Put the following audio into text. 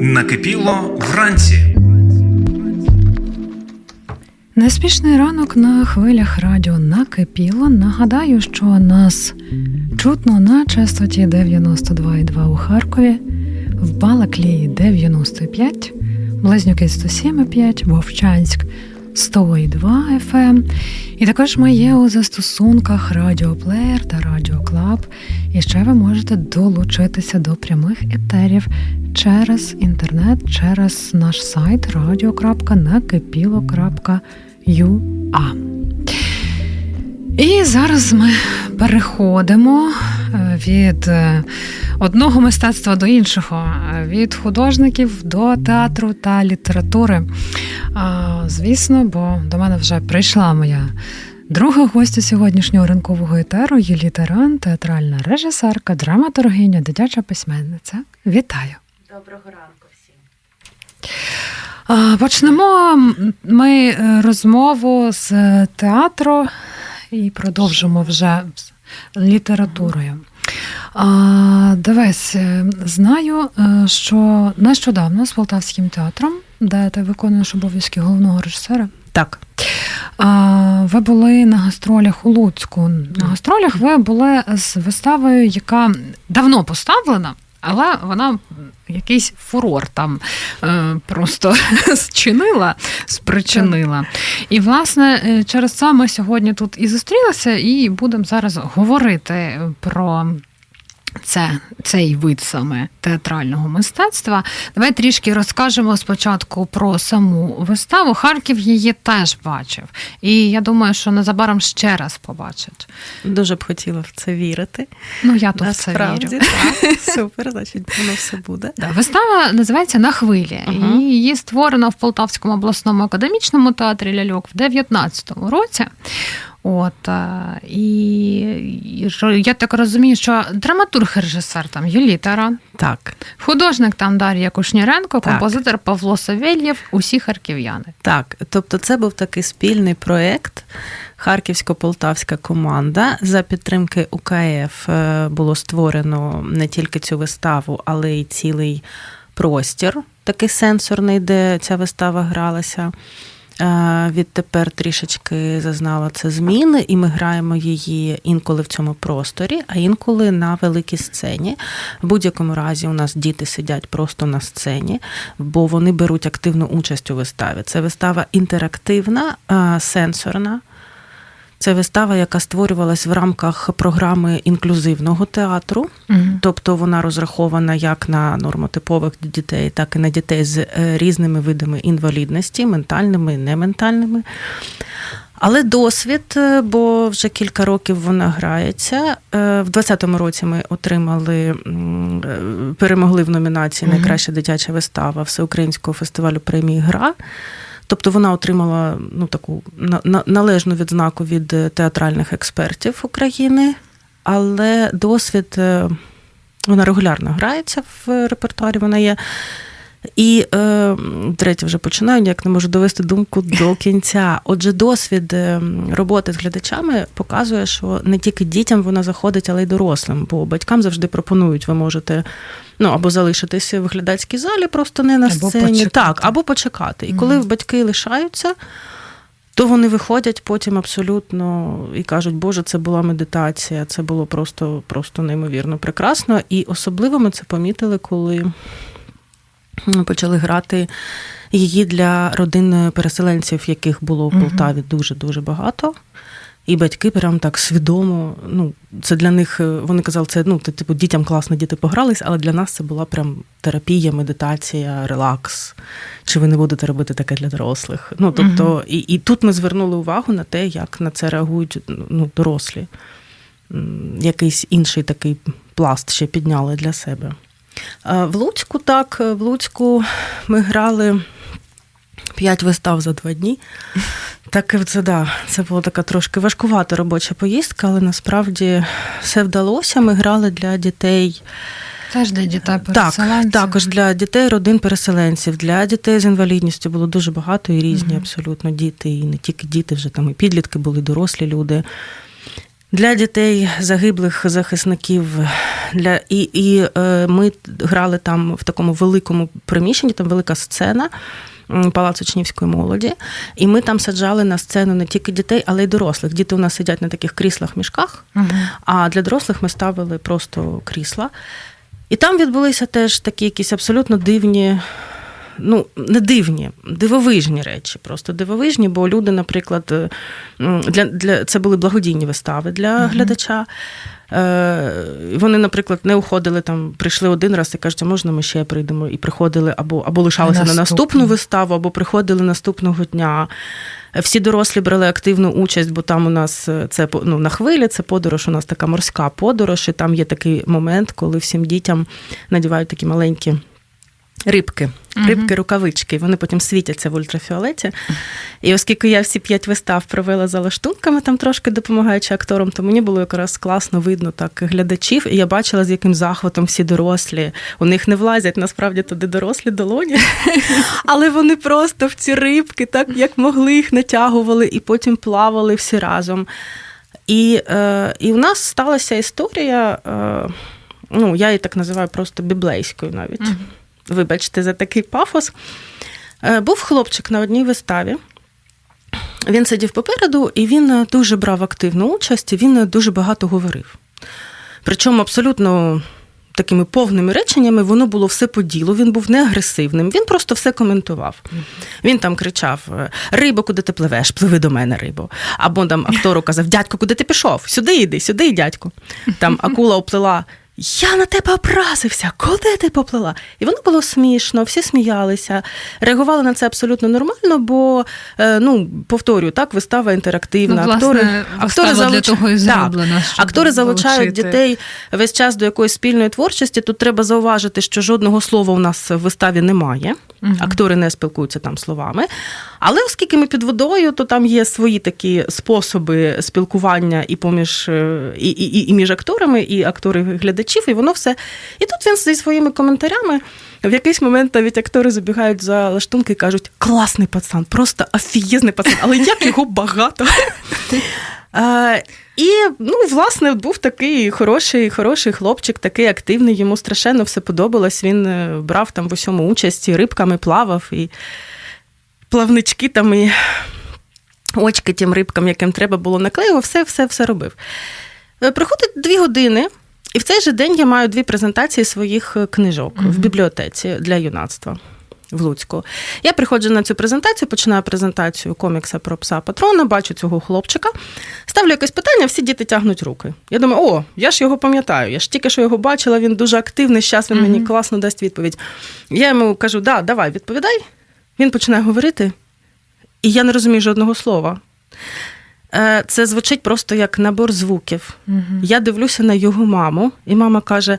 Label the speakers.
Speaker 1: Накипіло вранці.
Speaker 2: Неспішний ранок на хвилях радіо накипіло. Нагадаю, що нас чутно на частоті 92,2 у Харкові, в Балаклії 95, Близнюки 107,5, Вовчанськ 102 FM. І також ми є у застосунках Радіоплеєр та Радіоклаб. І ще ви можете долучитися до прямих етерів через інтернет, через наш сайт radio.накипіло.ua. І зараз ми переходимо е, від е, одного мистецтва до іншого, е, від художників до театру та літератури. А, Звісно, бо до мене вже прийшла моя друга гостя сьогоднішнього ранкового етеру Юлі Таран, театральна режисерка, драматургиня, дитяча письменниця. Вітаю!
Speaker 3: Доброго ранку всім.
Speaker 2: А, Почнемо ми е, розмову з театру і продовжимо вже з літературою. А, Дивись, е, знаю, е, що нещодавно з Полтавським театром, де ти виконуєш обов'язки головного режисера,
Speaker 3: Так,
Speaker 2: а, ви були на гастролях у Луцьку. На гастролях ви були з виставою, яка давно поставлена. Але вона якийсь фурор там е, просто зчинила, спричинила. І, власне, через це ми сьогодні тут і зустрілися, і будемо зараз говорити про це, цей вид саме театрального мистецтва. Давай трішки розкажемо спочатку про саму виставу. Харків її теж бачив. І я думаю, що незабаром ще раз побачить.
Speaker 3: дуже б хотіла в це вірити.
Speaker 2: Ну, я в це вірю.
Speaker 3: так. Супер, значить, воно все буде.
Speaker 2: Да, вистава називається На хвилі.
Speaker 3: Ага.
Speaker 2: І її створено в Полтавському обласному академічному театрі Ляльок в 19-му році. От е, і, і що- я так розумію, що драматург режисер там Юлій Таран,
Speaker 3: Так,
Speaker 2: художник там Дар'я Кушніренко,
Speaker 3: Так.
Speaker 2: композитор Павло Савельєв, усі харків'яни.
Speaker 3: так. Тобто, це був такий спільний проєкт. Харківсько-полтавська команда за підтримки УКФ е, було створено не тільки цю виставу, але й цілий простір, такий сенсорний, де ця вистава гралася. Е, Відтепер трішечки зазнала це зміни, і ми граємо її інколи в цьому просторі, а інколи на великій сцені. В будь-якому разі у нас діти сидять просто на сцені, бо вони беруть активну участь у виставі. Це вистава інтерактивна, е, сенсорна. Це вистава, яка створювалась в рамках програми інклюзивного театру.
Speaker 2: Мгм.
Speaker 3: Тобто вона розрахована як на нормотипових дітей, так і на дітей з е, різними видами інвалідності, ментальними і нементальними. Але досвід, е, бо вже кілька років вона грається. Е, В 2020 році ми отримали, перемогли в номінації Найкраща дитяча вистава Всеукраїнського фестивалю премії Гра. Тобто вона отримала ну, таку на- на- належну відзнаку від е, театральних експертів України, але досвід е, вона регулярно грається в репертуарі. Вона є. І е, третє вже починаю, ніяк не можу довести думку до кінця. Отже, досвід е, роботи з глядачами показує, що не тільки дітям вона заходить, але й дорослим. Бо батькам завжди пропонують, ви можете ну або залишитися в глядацькій залі, просто не на
Speaker 2: Або
Speaker 3: сцені,
Speaker 2: почекати.
Speaker 3: так, або почекати. І коли
Speaker 2: Мгм.
Speaker 3: батьки лишаються, то вони виходять потім абсолютно і кажуть, Боже, це була медитація, це було просто, просто неймовірно прекрасно. І особливо ми це помітили, коли почали грати її для родин переселенців, яких було в Полтаві дуже-дуже багато. І батьки прям так свідомо, ну, це для них, е, вони казали, це ну, це, типу, дітям класно, діти погрались, але для нас це була прям терапія, медитація, релакс. Чи ви не будете робити таке для дорослих? Ну, тобто, і, і тут ми звернули увагу на те, як на це реагують ну, дорослі. Якийсь інший такий пласт ще підняли для себе. А В Луцьку так, в Луцьку ми грали п'ять вистав за два дні. Так, це да, це була така трошки важкувата робоча поїздка, але насправді все вдалося. Ми грали для дітей.
Speaker 2: Теж для дітей
Speaker 3: Так, також для дітей родин переселенців, для дітей з інвалідністю було дуже багато і різні
Speaker 2: Мгм.
Speaker 3: абсолютно діти, і не тільки діти, вже там і підлітки були, і дорослі люди. Для дітей загиблих захисників для і, і е, ми грали там в такому великому приміщенні, там велика сцена. м, Палац учнівської молоді, і ми там саджали на сцену не тільки дітей, але й дорослих. Діти у нас сидять на таких кріслах мішках,
Speaker 2: Мгм.
Speaker 3: а для дорослих ми ставили просто крісла. І там відбулися теж такі якісь абсолютно дивні, ну, не дивні, дивовижні речі. Просто дивовижні, бо люди, наприклад, е, для, для, це були благодійні вистави для
Speaker 2: Мгм.
Speaker 3: глядача. Е, Вони, наприклад, не уходили там, прийшли один раз і кажуть, а можна ми ще прийдемо? І приходили або, або лишалися на
Speaker 2: Наступну.
Speaker 3: наступну виставу, або приходили наступного дня. Всі дорослі брали активну участь, бо там у нас е, це ну, на хвилі, це подорож, у нас така морська подорож, і там є такий момент, коли всім дітям надівають такі маленькі рибки, рибки, рукавички. Вони потім світяться в ультрафіолеті. І оскільки я всі п'ять вистав провела за лаштунками, там трошки допомагаючи акторам, то мені було якраз класно видно так глядачів, і я бачила, з яким захватом всі дорослі. У них не влазять насправді туди дорослі долоні, але вони просто в ці рибки, так як могли їх натягували, і потім плавали всі разом. І, е, і в нас сталася історія, е, ну, я її так називаю просто біблейською навіть. Вибачте за такий пафос. Е, Був хлопчик на одній виставі. Він сидів попереду, і він е, дуже брав активну участь, і він е, дуже багато говорив. Причому абсолютно такими повними реченнями воно було все по ділу. Він був не агресивним, він просто все коментував. Він там кричав: Рибо, куди ти пливеш? Пливи до мене, рибо. Або там актору казав: Дядько, куди ти пішов? Сюди йди, сюди, дядько. Там акула оплила. Я на тебе образився, куди ти поплила? І воно було смішно, всі сміялися, реагували на це абсолютно нормально, бо е, ну повторюю, так вистава інтерактивна.
Speaker 2: Ну, власне,
Speaker 3: актори,
Speaker 2: вистава для того і
Speaker 3: Так.
Speaker 2: зроблена, щоб
Speaker 3: Актори залучають
Speaker 2: залучити.
Speaker 3: дітей весь час до якоїсь спільної творчості. Тут треба зауважити, що жодного слова у нас в виставі немає.
Speaker 2: Мгм.
Speaker 3: Актори не спілкуються там словами. Але оскільки ми під водою, то там є свої такі способи спілкування і поміж е, і, і, і між акторами, і актори глядачів, і воно все. І тут він зі своїми коментарями. В якийсь момент навіть актори забігають за лаштунки і кажуть: класний пацан, просто офігезний пацан, але як його багато. І ну, власне, був такий хороший, хороший хлопчик, такий активний, йому страшенно все подобалось. Він е, брав там в усьому участь, і рибками плавав, і плавнички там, і очки тим рибкам, яким треба було наклеював, все, все, все робив. Е, Проходить дві години, і в цей же день я маю дві презентації своїх е, книжок
Speaker 2: Мгм.
Speaker 3: в бібліотеці для юнацтва. В Луцьку. Я приходжу на цю презентацію, починаю презентацію комікса про пса патрона, бачу цього хлопчика, ставлю якесь питання, всі діти тягнуть руки. Я думаю, о, я ж його пам'ятаю. Я ж тільки що його бачила, він дуже активний, зараз він мені класно дасть відповідь. Я йому кажу, да, давай, відповідай. Він починає говорити, і я не розумію жодного слова. Е, Це звучить просто як набор звуків.
Speaker 2: Угу.
Speaker 3: Я дивлюся на його маму, і мама каже: